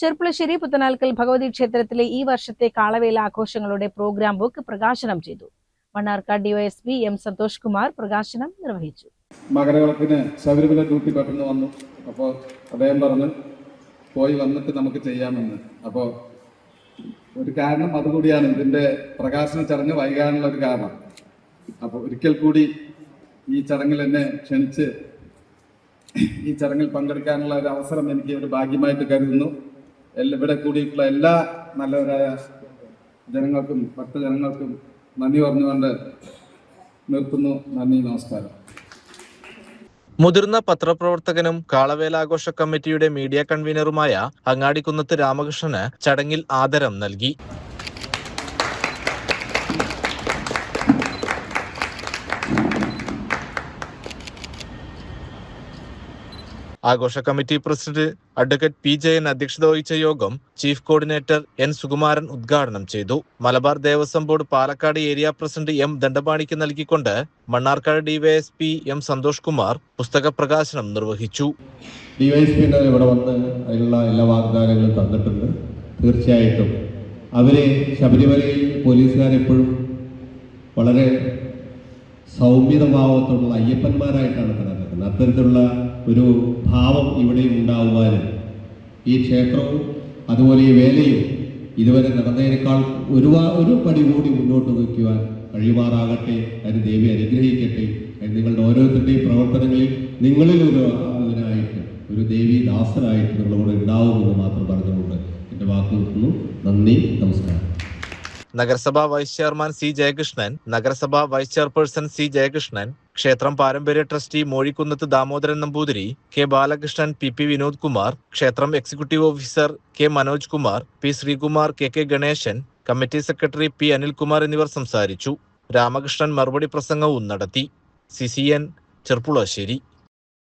ചെർപ്പുളശ്ശേരി പുത്തനാൽക്കൽ ഭഗവതി ക്ഷേത്രത്തിലെ ഈ വർഷത്തെ കാളവേല ആഘോഷങ്ങളുടെ പ്രോഗ്രാം ബുക്ക് പ്രകാശനം ചെയ്തു. മണ്ണാർക്കാട് ഡിവൈഎസ്പി എം സന്തോഷ് കുമാർ പ്രകാശനം നിർവഹിച്ചു. മകരവിളക്കിന് ശബരിമല ഡ്യൂട്ടി പെട്ടെന്ന് വന്നു. അപ്പോൾ അദ്ദേഹം പറഞ്ഞു പോയി വന്നിട്ട് നമുക്ക് ചെയ്യാമെന്ന്. അപ്പോൾ ഒരു കാരണം അതുകൂടിയാണ്. ഇതിന്റെ പ്രകാശന ചടങ്ങ് വൈകാനുള്ള ഒരു കാരണം. അപ്പോൾ ഒരിക്കൽ കൂടി ഈ ചടങ്ങിൽ എന്നെ ക്ഷണിച്ച് ഈ ചടങ്ങിൽ പങ്കെടുക്കാനുള്ള ഒരു അവസരം എനിക്ക് ഒരു ഭാഗ്യമായിട്ട് കരുതുന്നു. ഇവിടെ കൂടിയിട്ടുള്ള എല്ലാ നല്ലവരായ ജനങ്ങൾക്കും ഭക്തജനങ്ങൾക്കും നന്ദി പറഞ്ഞുകൊണ്ട് നിർത്തുന്നു. നന്ദി നമസ്കാരം. മുതിർന്ന പത്രപ്രവർത്തകനും കാളവേലാഘോഷ കമ്മിറ്റിയുടെ മീഡിയ കൺവീനറുമായ അങ്ങാടിക്കുന്നത്ത് രാമകൃഷ്ണന് ചടങ്ങിൽ ആദരം നൽകി. ആഘോഷ committee president advocate P Jayan അധ്യക്ഷത വഹിച്ച യോഗം ചീഫ് കോർഡിനേറ്റർ എൻ സുകുമാരൻ ഉദ്ഘാടനം ചെയ്തു. Malabar Devaswom board Palakkad area president M ദണ്ഡപാണിക്ക് നൽകിക്കൊണ്ട് മണ്ണാർക്കാട് ഡിവൈഎസ്പി എം സന്തോഷ് കുമാർ പുസ്തക പ്രകാശനം നിർവഹിച്ചു. ഡിവൈഎസ്പിയുടെ ഇവിടെ വന്ന് അതിനുള്ള എല്ലാ വാഗ്ദാനങ്ങളും തന്നിട്ടുണ്ട്. തീർച്ചയായിട്ടും അവരെ ശബരിമലയിൽ പോലീസുകാരെപ്പോഴും വളരെ സൗമ്യതഭാവത്തോടുള്ള അയ്യപ്പന്മാരായിട്ടാണ് കണക്കാക്കുന്നത് അത്തരത്തിലുള്ള ഒരു ഭാവം ഇവിടെ ഉണ്ടാവുവാനും ഈ ക്ഷേത്രവും അതുപോലെ ഈ വേലയും ഇതുവരെ നടന്നതിനേക്കാൾ ഒരു ഒരു പടി കൂടി മുന്നോട്ട് വയ്ക്കുവാൻ കഴിയുമാറാകട്ടെ അതിന് ദേവി അനുഗ്രഹിക്കട്ടെ അതിന് നിങ്ങളുടെ ഓരോരുത്തരുടെയും പ്രവർത്തനങ്ങളിൽ നിങ്ങളിൽ ഒരു അതിനായിട്ട് ഒരു ദേവി ദാസനായിട്ട് നിങ്ങളോട് ഉണ്ടാവുമെന്ന് മാത്രം പറഞ്ഞുകൊണ്ട് എന്റെ വാക്ക് നിർത്തുന്നു. നന്ദി നമസ്കാരം. നഗരസഭാ വൈസ് ചെയർമാൻ സി ജയകൃഷ്ണൻ നഗരസഭാ വൈസ് ചെയർപേഴ്സൺ സി ജയകൃഷ്ണൻ ക്ഷേത്രം പാരമ്പര്യ trustee Mozhikkunnath Damodaran Namboothiri K Balakrishnan P P Vinod Kumar ക്ഷേത്രം executive officer K Manoj Kumar P Sreekumar K K Ganesan committee secretary P Anilkumar എന്നിവർ സംസാരിച്ചു. രാമകൃഷ്ണൻ മറുപടി പ്രസംഗവും നടത്തി. C C N Cherpulassery.